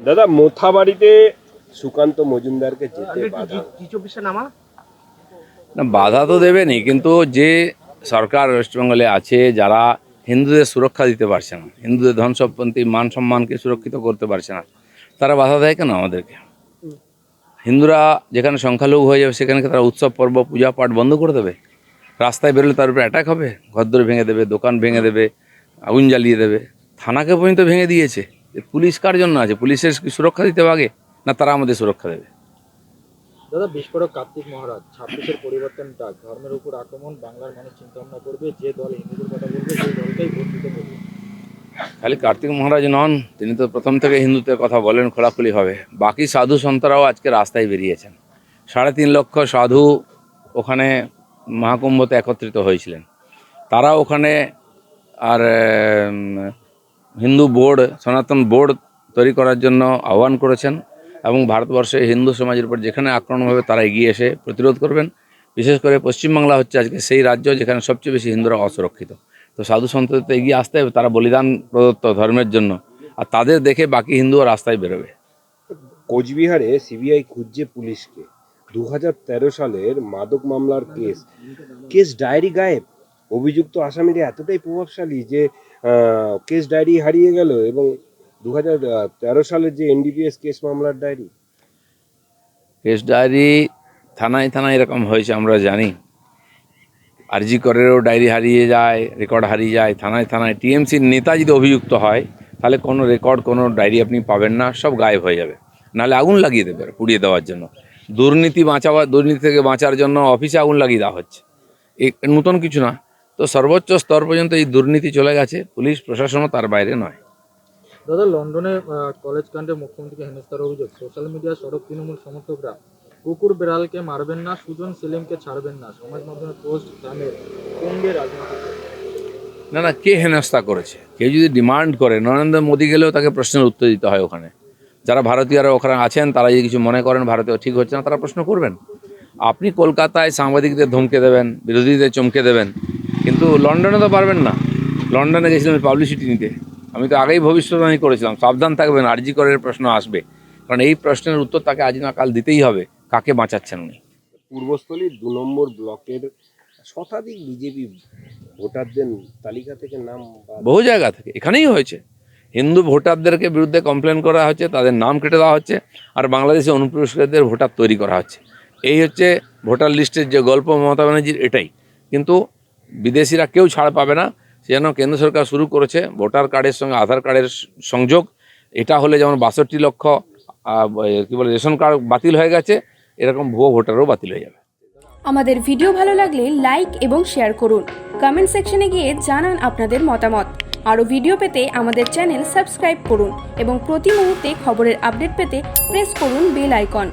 দাদা মোথাবাড়িতে সুকান্ত মজুমদারকে যেতে বাধা। নামা? না বাধা তো দেবেনি কিন্তু যে সরকার ওয়েস্টবেঙ্গলে আছে যারা হিন্দুদের সুরক্ষা দিতে পারছে না হিন্দুদের ধন সম্পত্তি মান সম্মানকে সুরক্ষিত করতে পারছে না তারা বাধা দেয় কেন আমাদেরকে? হিন্দুরা যেখানে সংখ্যালঘু হয়ে যাবে সেখানে তারা উৎসব পর্ব পূজা পাঠ বন্ধ করে দেবে? রাস্তায় বেরোলে তার উপরে অ্যাটাক হবে? ঘরদোর ভেঙে দেবে দোকান ভেঙে দেবে আগুন জ্বালিয়ে দেবে। থানাকে পর্যন্ত ভেঙে দিয়েছে। এ পুলিশ কার জন্য আছে? পুলিশের সুরক্ষা দিতে হবে আগে? না তারা আমাদের সুরক্ষা দেবে? দাদা বিস্ফোরক কার্তিক মহারাজ ছাব্বিশের পরিবর্তনটা ধর্মের উপর আক্রমণ বাংলার মানুষ চিন্তা ভাবনা করবে যে দল হিন্দুদের কথা বলবে সেই দলটাই ভোট দিতে বলবে। খালি কার্তিক মহারাজ নন তিনি তো প্রথম থেকে হিন্দুত্বের কথা বলেন খোলাখুলি হবে। বাকি সাধু সন্তরাও আজকে রাস্তায় বেরিয়েছেন। সাড়ে তিন লক্ষ সাধু ওখানে মহাকুম্ভতে একত্রিত হয়েছিলেন। তারা ওখানে আর হিন্দু বোর্ড, সনাতন বোর্ড তৈরি করার জন্য আহ্বান করেছেন এবং ভারতবর্ষে হিন্দু সমাজের উপর যেখানে আক্রমণ হবে তারা এগিয়ে এসে প্রতিরোধ করবেন। বিশেষ করে পশ্চিমবাংলা হচ্ছে আজকে সেই রাজ্য যেখানে সবচেয়ে বেশি হিন্দুরা অসুরক্ষিত। তো সাধু সন্তদের এগিয়ে আসতে হবে, তারা বলিদান প্রদত্ত ধর্মের জন্য। আর তাদের দেখে বাকি হিন্দুও রাস্তায় বেরোবে। কোচবিহারে সিবিআই খুঁজছে পুলিশকে। দু হাজার তেরো সালের মাদক মামলার কেস। কেস ডায়েরি গায়েব। অভিযুক্ত আসামিরা এতটাই প্রভাবশালী যে কেস ডায়েরি হারিয়ে গেল এবং দু তেরো সালের যে এনডিপিএস কেস মামলার ডায়েরি কেস ডায়েরি থানায় থানায় এরকম হয়েছে, আমরা জানি। আরজি করেরও ডায়েরি হারিয়ে যায় রেকর্ড হারিয়ে যায়, থানায় থানায় টিএমসির নেতা যদি অভিযুক্ত হয়, তাহলে কোনো রেকর্ড কোনো ডায়েরি আপনি পাবেন না, সব গায়েব হয়ে যাবে। নাহলে আগুন লাগিয়ে দেবে, পুড়িয়ে দেওয়ার জন্য। দুর্নীতি বাঁচাবার, দুর্নীতি থেকে বাঁচার জন্য অফিসে আগুন লাগিয়ে দেওয়া হচ্ছে। এ নতুন কিছু না। তো সর্বোচ্চ স্তর পর্যন্ত এই দুর্নীতি চলে গেছে। পুলিশ প্রশাসনও তার বাইরে নয়। দাদা লন্ডনে কলেজ কাণ্ডে মুখ্যমন্ত্রীকে হেনস্থার অভিযোগ। সোশ্যাল মিডিয়া সড়ক তৃণমূল সমর্থকরা কুকুর বেড়ালকে মারবেন না সুজন সেলিমকে ছাড়বেন না। সমাজ মাধ্যমে পোস্ট গ্রামের কোনদের রাজনৈতিক না না কে হেনস্থা করেছে? কেউ যদি ডিমান্ড করে নরেন্দ্র মোদী গেলেও তাকে প্রশ্নের উত্তর দিতে হয় ওখানে। যারা ভারতীয়রা ওখানে আছেন তারা যদি কিছু মনে করেন ভারতীয় ঠিক হচ্ছে না তারা প্রশ্ন করবেন। আপনি কলকাতায় সাংবাদিকদের ধমকে দেবেন বিরোধীদের চমকে দেবেন কিন্তু লন্ডনে তো পারবেন না। লন্ডনে গেছিলাম পাবলিসিটি নিতে। আমি তো আগেই ভবিষ্যৎবাণী করেছিলাম সাবধান থাকবেন আরজি করের প্রশ্ন আসবে। কারণ এই প্রশ্নের উত্তর তাকে আজ না কাল দিতেই হবে কাকে বাঁচাচ্ছেন উনি? পূর্বস্থলীর দু নম্বর ব্লকের শতাধিক বিজেপি ভোটারদের তালিকা থেকে নাম বহু জায়গা থেকে এখানেই হয়েছে। হিন্দু ভোটারদেরকে বিরুদ্ধে কমপ্লেন করা হচ্ছে তাদের নাম কেটে দেওয়া হচ্ছে আর বাংলাদেশে অনুপ্রবেশকারীদের ভোটার তৈরি করা হচ্ছে। এই হচ্ছে ভোটার লিস্টের যে গল্প মমতা ব্যানার্জির এটাই। কিন্তু বিদেশিরা কেউ ছাড় পাবে না সে যেন কেন্দ্র সরকার শুরু করেছে ভোটার কার্ডের সঙ্গে আধার কার্ডের সংযোগ। এটা হলে যেমন বাষট্টি লক্ষ কী বলে, রেশন কার্ড বাতিল হয়ে গেছে, এরকম ভুয়ো ভোটারও বাতিল হয়ে যাবে। আমাদের ভিডিও ভালো লাগলে লাইক এবং শেয়ার করুন। কমেন্ট সেকশনে গিয়ে জানান আপনাদের মতামত। আরও ভিডিও পেতে আমাদের চ্যানেল সাবস্ক্রাইব করুন এবং প্রতি মুহূর্তে খবরের আপডেট পেতে প্রেস করুন বেল আইকন।